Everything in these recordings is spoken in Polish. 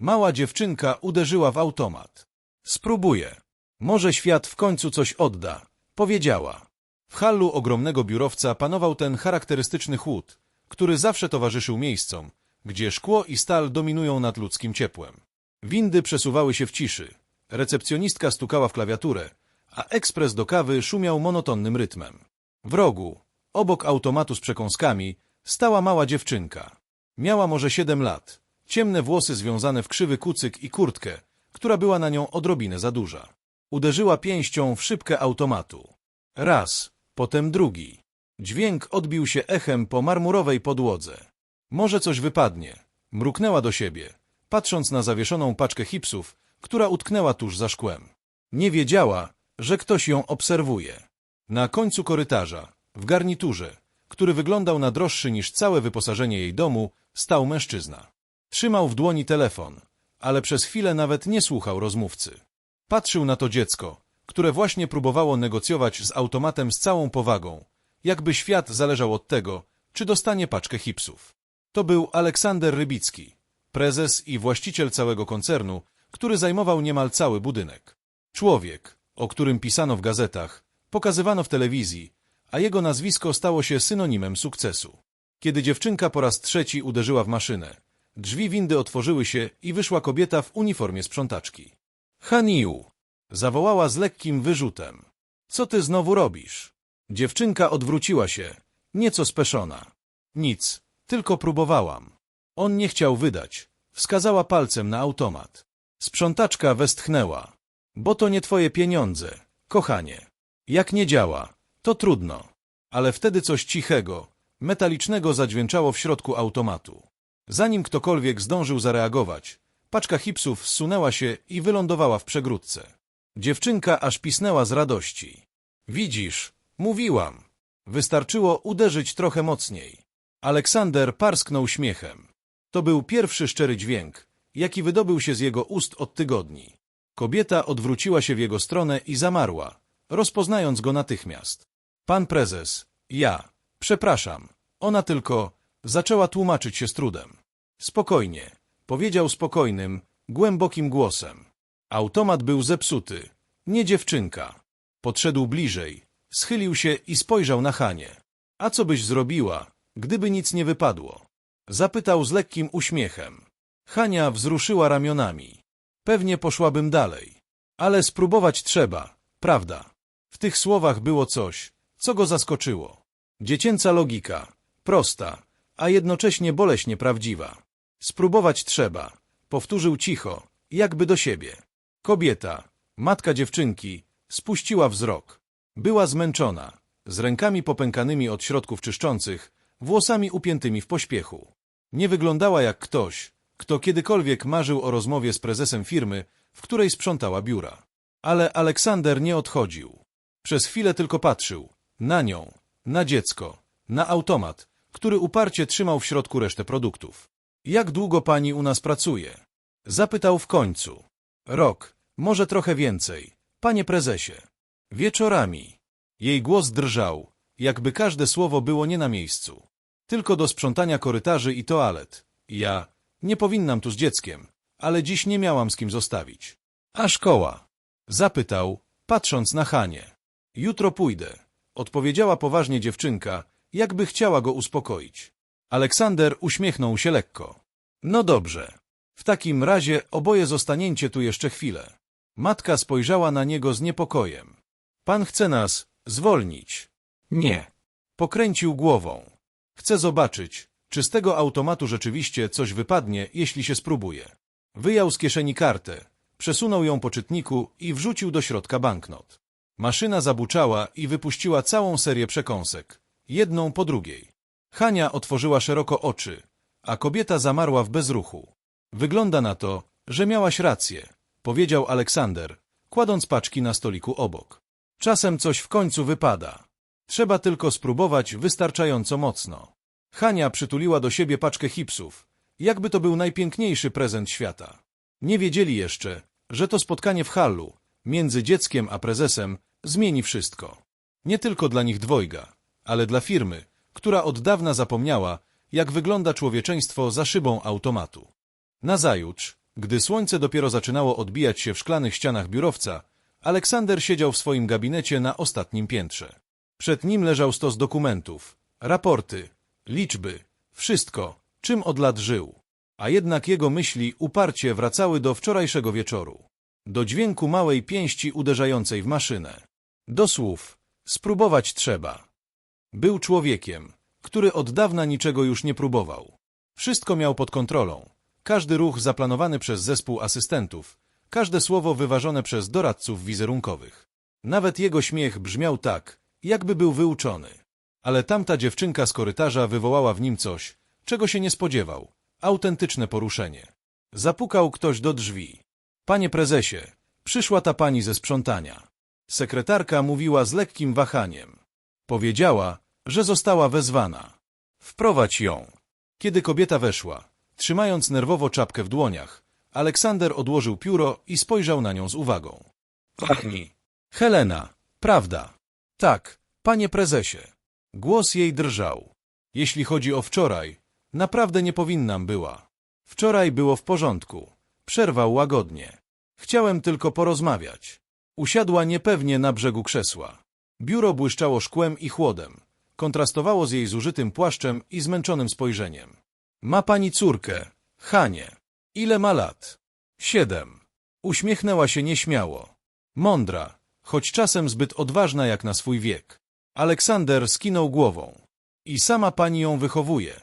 Mała dziewczynka uderzyła w automat. Spróbuję. Może świat w końcu coś odda, powiedziała. W hallu ogromnego biurowca panował ten charakterystyczny chłód, który zawsze towarzyszył miejscom, gdzie szkło i stal dominują nad ludzkim ciepłem. Windy przesuwały się w ciszy, recepcjonistka stukała w klawiaturę, a ekspres do kawy szumiał monotonnym rytmem. W rogu, obok automatu z przekąskami, stała mała dziewczynka. Miała może siedem lat, ciemne włosy związane w krzywy kucyk i kurtkę, która była na nią odrobinę za duża. Uderzyła pięścią w szybkę automatu. Raz, potem drugi. Dźwięk odbił się echem po marmurowej podłodze. Może coś wypadnie. Mruknęła do siebie, patrząc na zawieszoną paczkę hipsów, która utknęła tuż za szkłem. Nie wiedziała, że ktoś ją obserwuje. Na końcu korytarza, w garniturze, który wyglądał na droższy niż całe wyposażenie jej domu, stał mężczyzna. Trzymał w dłoni telefon, ale przez chwilę nawet nie słuchał rozmówcy. Patrzył na to dziecko, które właśnie próbowało negocjować z automatem z całą powagą, jakby świat zależał od tego, czy dostanie paczkę hipsów. To był Aleksander Rybicki, prezes i właściciel całego koncernu, który zajmował niemal cały budynek. Człowiek, o którym pisano w gazetach, pokazywano w telewizji, a jego nazwisko stało się synonimem sukcesu. Kiedy dziewczynka po raz trzeci uderzyła w maszynę, drzwi windy otworzyły się i wyszła kobieta w uniformie sprzątaczki. Haniu! Zawołała z lekkim wyrzutem. Co ty znowu robisz? Dziewczynka odwróciła się, nieco speszona. Nic, tylko próbowałam. On nie chciał wydać. Wskazała palcem na automat. Sprzątaczka westchnęła. Bo to nie twoje pieniądze, kochanie. Jak nie działa, to trudno. Ale wtedy coś cichego, metalicznego zadźwięczało w środku automatu. Zanim ktokolwiek zdążył zareagować, paczka hipsów zsunęła się i wylądowała w przegródce. Dziewczynka aż pisnęła z radości. Widzisz, mówiłam. Wystarczyło uderzyć trochę mocniej. Aleksander parsknął śmiechem. To był pierwszy szczery dźwięk, jaki wydobył się z jego ust od tygodni. Kobieta odwróciła się w jego stronę i zamarła, rozpoznając go natychmiast. Pan prezes, ja, przepraszam. Ona tylko zaczęła tłumaczyć się z trudem. Spokojnie, powiedział spokojnym, głębokim głosem. Automat był zepsuty, nie dziewczynka. Podszedł bliżej, schylił się i spojrzał na Hanie. A co byś zrobiła, gdyby nic nie wypadło? Zapytał z lekkim uśmiechem. Hania wzruszyła ramionami. Pewnie poszłabym dalej. Ale spróbować trzeba, prawda? W tych słowach było coś, co go zaskoczyło. Dziecięca logika, prosta, a jednocześnie boleśnie prawdziwa. Spróbować trzeba, powtórzył cicho, jakby do siebie. Kobieta, matka dziewczynki, spuściła wzrok. Była zmęczona, z rękami popękanymi od środków czyszczących, włosami upiętymi w pośpiechu. Nie wyglądała jak ktoś, kto kiedykolwiek marzył o rozmowie z prezesem firmy, w której sprzątała biura. Ale Aleksander nie odchodził. Przez chwilę tylko patrzył. Na nią, na dziecko, na automat, który uparcie trzymał w środku resztę produktów. Jak długo pani u nas pracuje? Zapytał w końcu. Rok, może trochę więcej. Panie prezesie. Wieczorami. Jej głos drżał, jakby każde słowo było nie na miejscu. Tylko do sprzątania korytarzy i toalet. Ja nie powinnam tu z dzieckiem, ale dziś nie miałam z kim zostawić. A szkoła? Zapytał, patrząc na Hanie. Jutro pójdę, odpowiedziała poważnie dziewczynka, jakby chciała go uspokoić. Aleksander uśmiechnął się lekko. No dobrze. W takim razie oboje zostaniecie tu jeszcze chwilę. Matka spojrzała na niego z niepokojem. Pan chce nas zwolnić. Nie. Pokręcił głową. Chce zobaczyć, czy z tego automatu rzeczywiście coś wypadnie, jeśli się spróbuje. Wyjął z kieszeni kartę, przesunął ją po czytniku i wrzucił do środka banknot. Maszyna zabuczała i wypuściła całą serię przekąsek, jedną po drugiej. Hania otworzyła szeroko oczy, a kobieta zamarła w bezruchu. Wygląda na to, że miałaś rację, powiedział Aleksander, kładąc paczki na stoliku obok. Czasem coś w końcu wypada. Trzeba tylko spróbować wystarczająco mocno. Hania przytuliła do siebie paczkę hipsów, jakby to był najpiękniejszy prezent świata. Nie wiedzieli jeszcze, że to spotkanie w hallu, między dzieckiem a prezesem, zmieni wszystko. Nie tylko dla nich dwojga, ale dla firmy, która od dawna zapomniała, jak wygląda człowieczeństwo za szybą automatu. Nazajutrz, Gdy słońce dopiero zaczynało odbijać się w szklanych ścianach biurowca, Aleksander siedział w swoim gabinecie na ostatnim piętrze. Przed nim leżał stos dokumentów, raporty, liczby, wszystko, czym od lat żył. A jednak jego myśli uparcie wracały do wczorajszego wieczoru. Do dźwięku małej pięści uderzającej w maszynę. Do słów, spróbować trzeba. Był człowiekiem, który od dawna niczego już nie próbował. Wszystko miał pod kontrolą. Każdy ruch zaplanowany przez zespół asystentów, każde słowo wyważone przez doradców wizerunkowych. Nawet jego śmiech brzmiał tak, jakby był wyuczony. Ale tamta dziewczynka z korytarza wywołała w nim coś, czego się nie spodziewał. Autentyczne poruszenie. Zapukał ktoś do drzwi. Panie prezesie, przyszła ta pani ze sprzątania. Sekretarka mówiła z lekkim wahaniem. Powiedziała, że została wezwana. Wprowadź ją. Kiedy kobieta weszła, trzymając nerwowo czapkę w dłoniach, Aleksander odłożył pióro i spojrzał na nią z uwagą. Pani. Helena, prawda. Tak, panie prezesie. Głos jej drżał. Jeśli chodzi o wczoraj, naprawdę nie powinnam była. Wczoraj było w porządku. Przerwał łagodnie. Chciałem tylko porozmawiać. Usiadła niepewnie na brzegu krzesła. Biuro błyszczało szkłem i chłodem. Kontrastowało z jej zużytym płaszczem i zmęczonym spojrzeniem. Ma pani córkę, Hanie. Ile ma lat? Siedem. Uśmiechnęła się nieśmiało. Mądra, choć czasem zbyt odważna jak na swój wiek. Aleksander skinął głową. I sama pani ją wychowuje.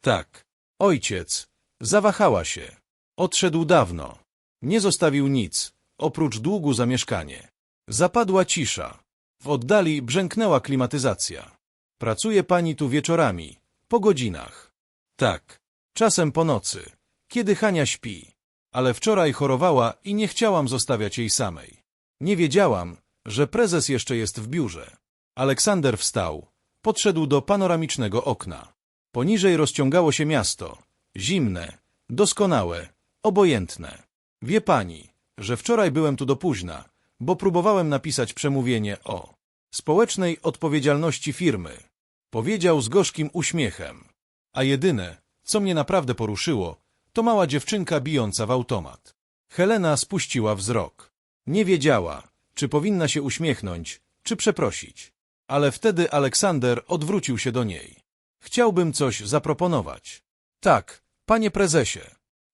Tak. Ojciec. Zawahała się. Odszedł dawno. Nie zostawił nic, oprócz długu za mieszkanie. Zapadła cisza. W oddali brzęknęła klimatyzacja. Pracuje pani tu wieczorami, po godzinach. Tak, czasem po nocy, kiedy Hania śpi. Ale wczoraj chorowała i nie chciałam zostawiać jej samej. Nie wiedziałam, że prezes jeszcze jest w biurze. Aleksander wstał, podszedł do panoramicznego okna. Poniżej rozciągało się miasto. Zimne, doskonałe, obojętne. Wie pani, że wczoraj byłem tu do późna, bo próbowałem napisać przemówienie o społecznej odpowiedzialności firmy. Powiedział z gorzkim uśmiechem. A jedyne, co mnie naprawdę poruszyło, to mała dziewczynka bijąca w automat. Helena spuściła wzrok. Nie wiedziała, czy powinna się uśmiechnąć, czy przeprosić. Ale wtedy Aleksander odwrócił się do niej. Chciałbym coś zaproponować. Tak, panie prezesie.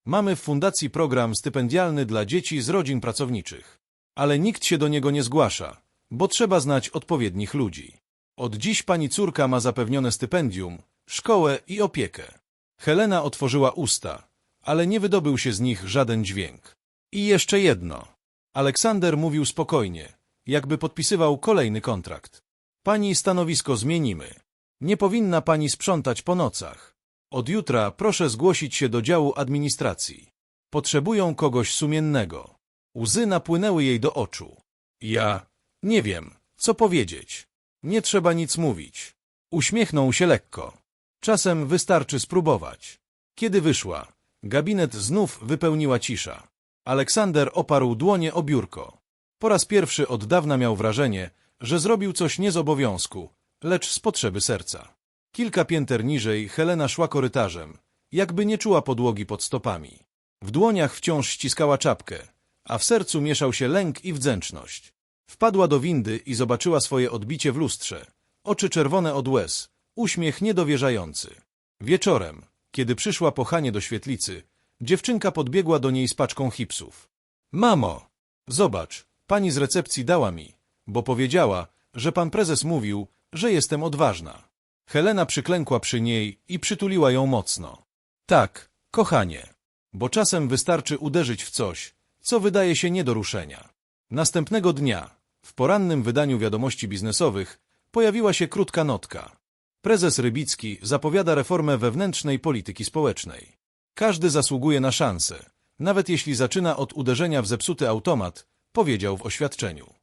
Mamy w fundacji program stypendialny dla dzieci z rodzin pracowniczych. Ale nikt się do niego nie zgłasza, bo trzeba znać odpowiednich ludzi. Od dziś pani córka ma zapewnione stypendium, szkołę i opiekę. Helena otworzyła usta, ale nie wydobył się z nich żaden dźwięk. I jeszcze jedno. Aleksander mówił spokojnie, jakby podpisywał kolejny kontrakt. Pani stanowisko zmienimy. Nie powinna pani sprzątać po nocach. Od jutra proszę zgłosić się do działu administracji. Potrzebują kogoś sumiennego. Łzy napłynęły jej do oczu. Ja nie wiem, co powiedzieć. Nie trzeba nic mówić. Uśmiechnął się lekko. Czasem wystarczy spróbować. Kiedy wyszła, gabinet znów wypełniła cisza. Aleksander oparł dłonie o biurko. Po raz pierwszy od dawna miał wrażenie, że zrobił coś nie z obowiązku, lecz z potrzeby serca. Kilka pięter niżej Helena szła korytarzem, jakby nie czuła podłogi pod stopami. W dłoniach wciąż ściskała czapkę, a w sercu mieszał się lęk i wdzięczność. Wpadła do windy i zobaczyła swoje odbicie w lustrze. Oczy czerwone od łez, uśmiech niedowierzający. Wieczorem, kiedy przyszła po Hanie do świetlicy, dziewczynka podbiegła do niej z paczką hipsów. Mamo, zobacz, pani z recepcji dała mi, bo powiedziała, że pan prezes mówił, że jestem odważna. Helena przyklękła przy niej i przytuliła ją mocno. Tak, kochanie, bo czasem wystarczy uderzyć w coś, co wydaje się nie do ruszenia. Następnego dnia, w porannym wydaniu wiadomości biznesowych, pojawiła się krótka notka. Prezes Rybicki zapowiada reformę wewnętrznej polityki społecznej. Każdy zasługuje na szansę, nawet jeśli zaczyna od uderzenia w zepsuty automat, powiedział w oświadczeniu.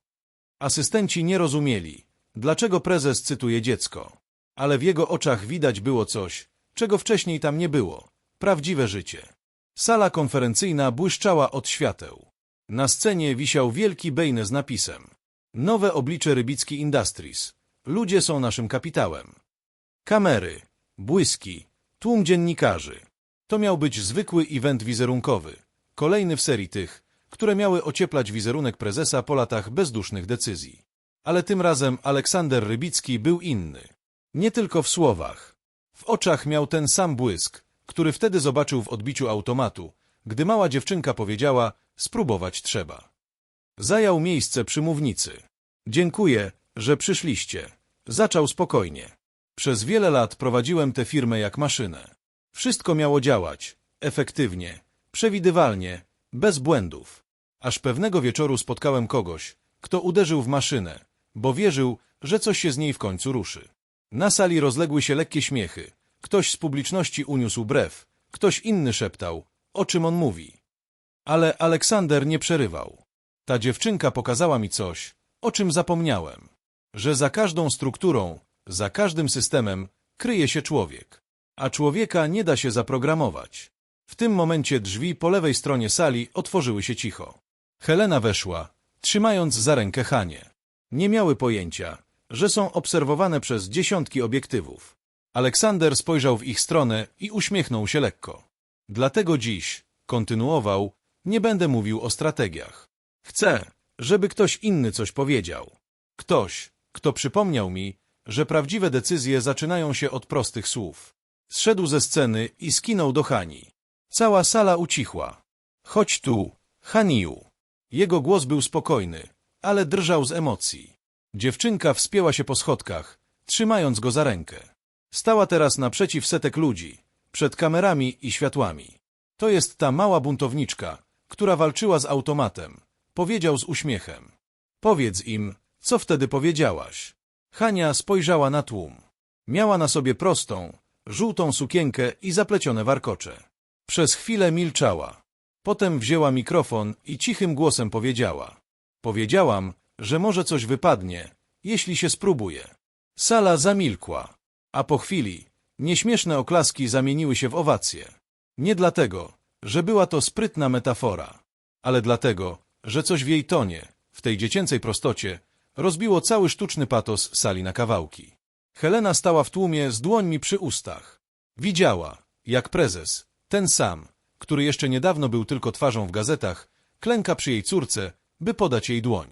Asystenci nie rozumieli, dlaczego prezes cytuje dziecko, ale w jego oczach widać było coś, czego wcześniej tam nie było prawdziwe życie. Sala konferencyjna błyszczała od świateł. Na scenie wisiał wielki bejne z napisem Nowe oblicze Rybicki Industries. Ludzie są naszym kapitałem. Kamery, błyski, tłum dziennikarzy. To miał być zwykły event wizerunkowy. Kolejny w serii tych, które miały ocieplać wizerunek prezesa po latach bezdusznych decyzji. Ale tym razem Aleksander Rybicki był inny. Nie tylko w słowach. W oczach miał ten sam błysk, który wtedy zobaczył w odbiciu automatu, gdy mała dziewczynka powiedziała, spróbować trzeba. Zajął miejsce przy mównicy. Dziękuję, że przyszliście. Zaczął spokojnie. Przez wiele lat prowadziłem tę firmę jak maszynę. Wszystko miało działać, efektywnie, przewidywalnie, bez błędów. Aż pewnego wieczoru spotkałem kogoś, kto uderzył w maszynę, bo wierzył, że coś się z niej w końcu ruszy. Na sali rozległy się lekkie śmiechy. Ktoś z publiczności uniósł brew, ktoś inny szeptał, o czym on mówi. Ale Aleksander nie przerywał. Ta dziewczynka pokazała mi coś, o czym zapomniałem. Że za każdą strukturą, za każdym systemem kryje się człowiek. A człowieka nie da się zaprogramować. W tym momencie drzwi po lewej stronie sali otworzyły się cicho. Helena weszła, trzymając za rękę Hanie. Nie miały pojęcia, że są obserwowane przez dziesiątki obiektywów. Aleksander spojrzał w ich stronę i uśmiechnął się lekko. Dlatego dziś, kontynuował, nie będę mówił o strategiach. Chcę, żeby ktoś inny coś powiedział. Ktoś, kto przypomniał mi, że prawdziwe decyzje zaczynają się od prostych słów. Zszedł ze sceny i skinął do Hani. Cała sala ucichła. Chodź tu, Haniu. Jego głos był spokojny, ale drżał z emocji. Dziewczynka wspięła się po schodkach, trzymając go za rękę. Stała teraz naprzeciw setek ludzi, przed kamerami i światłami. To jest ta mała buntowniczka, która walczyła z automatem, powiedział z uśmiechem. Powiedz im, co wtedy powiedziałaś. Hania spojrzała na tłum. Miała na sobie prostą, żółtą sukienkę i zaplecione warkocze. Przez chwilę milczała. Potem wzięła mikrofon i cichym głosem powiedziała. Powiedziałam, że może coś wypadnie, jeśli się spróbuje. Sala zamilkła, a po chwili nieśmieszne oklaski zamieniły się w owacje. Nie dlatego, że była to sprytna metafora, ale dlatego, że coś w jej tonie, w tej dziecięcej prostocie, rozbiło cały sztuczny patos sali na kawałki. Helena stała w tłumie z dłońmi przy ustach. Widziała, jak prezes, ten sam, który jeszcze niedawno był tylko twarzą w gazetach, klęka przy jej córce, by podać jej dłoń.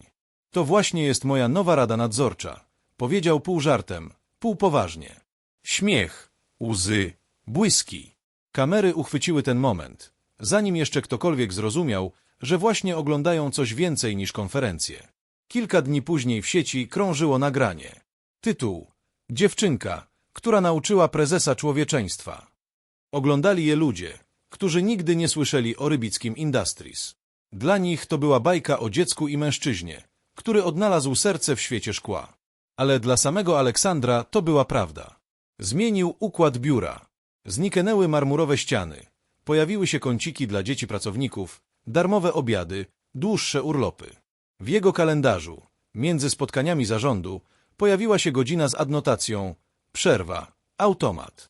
To właśnie jest moja nowa rada nadzorcza, powiedział pół żartem, pół poważnie. Śmiech, łzy, błyski. Kamery uchwyciły ten moment, zanim jeszcze ktokolwiek zrozumiał, że właśnie oglądają coś więcej niż konferencję. Kilka dni później w sieci krążyło nagranie. Tytuł Dziewczynka, która nauczyła prezesa człowieczeństwa. Oglądali je ludzie, którzy nigdy nie słyszeli o rybickim Industries. Dla nich to była bajka o dziecku i mężczyźnie, który odnalazł serce w świecie szkła. Ale dla samego Aleksandra to była prawda. Zmienił układ biura. Zniknęły marmurowe ściany. Pojawiły się kąciki dla dzieci pracowników, darmowe obiady, dłuższe urlopy. W jego kalendarzu, między spotkaniami zarządu, pojawiła się godzina z adnotacją przerwa, automat.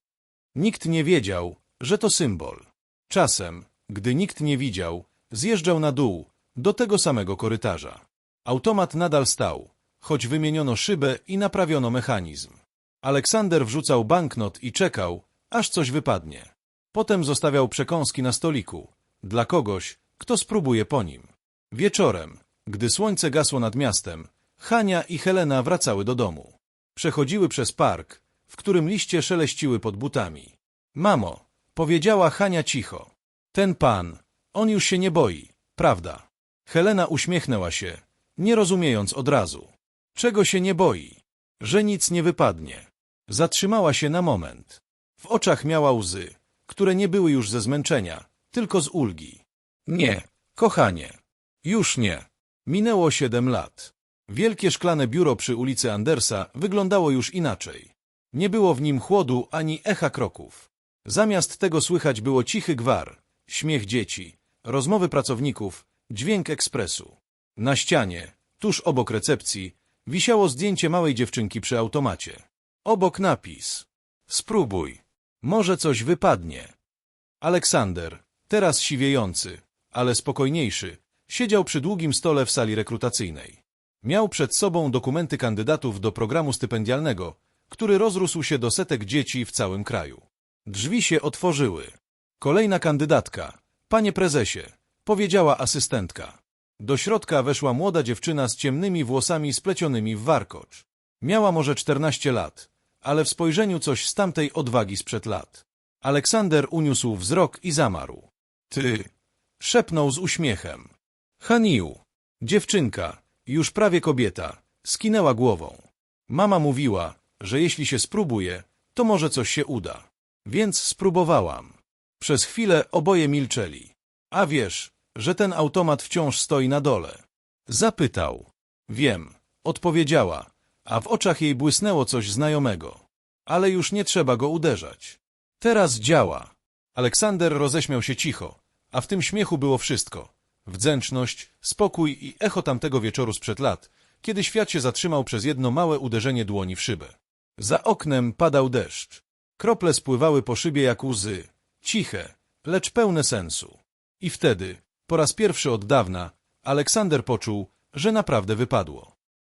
Nikt nie wiedział, że to symbol. Czasem, gdy nikt nie widział, zjeżdżał na dół, do tego samego korytarza. Automat nadal stał, choć wymieniono szybę i naprawiono mechanizm. Aleksander wrzucał banknot i czekał, aż coś wypadnie. Potem zostawiał przekąski na stoliku, dla kogoś, kto spróbuje po nim. Wieczorem, gdy słońce gasło nad miastem, Hania i Helena wracały do domu. Przechodziły przez park, w którym liście szeleściły pod butami. Mamo, powiedziała Hania cicho. Ten pan, on już się nie boi, prawda? Helena uśmiechnęła się, nie rozumiejąc od razu. Czego się nie boi? Że nic nie wypadnie. Zatrzymała się na moment. W oczach miała łzy, które nie były już ze zmęczenia, tylko z ulgi. Nie, kochanie, już nie. Minęło siedem lat. Wielkie szklane biuro przy ulicy Andersa wyglądało już inaczej. Nie było w nim chłodu ani echa kroków. Zamiast tego słychać było cichy gwar, śmiech dzieci, rozmowy pracowników, dźwięk ekspresu. Na ścianie, tuż obok recepcji, wisiało zdjęcie małej dziewczynki przy automacie. Obok napis. Spróbuj. Może coś wypadnie. Aleksander, teraz siwiejący, ale spokojniejszy, siedział przy długim stole w sali rekrutacyjnej. Miał przed sobą dokumenty kandydatów do programu stypendialnego, który rozrósł się do setek dzieci w całym kraju. Drzwi się otworzyły. Kolejna kandydatka. Panie prezesie, powiedziała asystentka. Do środka weszła młoda dziewczyna z ciemnymi włosami splecionymi w warkocz. Miała może 14 lat, ale w spojrzeniu coś z tamtej odwagi sprzed lat. Aleksander uniósł wzrok i zamarł. Ty, szepnął z uśmiechem. Haniu, dziewczynka, już prawie kobieta, skinęła głową. Mama mówiła, że jeśli się spróbuje, to może coś się uda. Więc spróbowałam. Przez chwilę oboje milczeli. A wiesz, że ten automat wciąż stoi na dole? Zapytał. Wiem, odpowiedziała, a w oczach jej błysnęło coś znajomego. Ale już nie trzeba go uderzać. Teraz działa. Aleksander roześmiał się cicho, a w tym śmiechu było wszystko. Wdzięczność, spokój i echo tamtego wieczoru sprzed lat, kiedy świat się zatrzymał przez jedno małe uderzenie dłoni w szybę. Za oknem padał deszcz. Krople spływały po szybie jak łzy, ciche, lecz pełne sensu. I wtedy, po raz pierwszy od dawna, Aleksander poczuł, że naprawdę wypadło.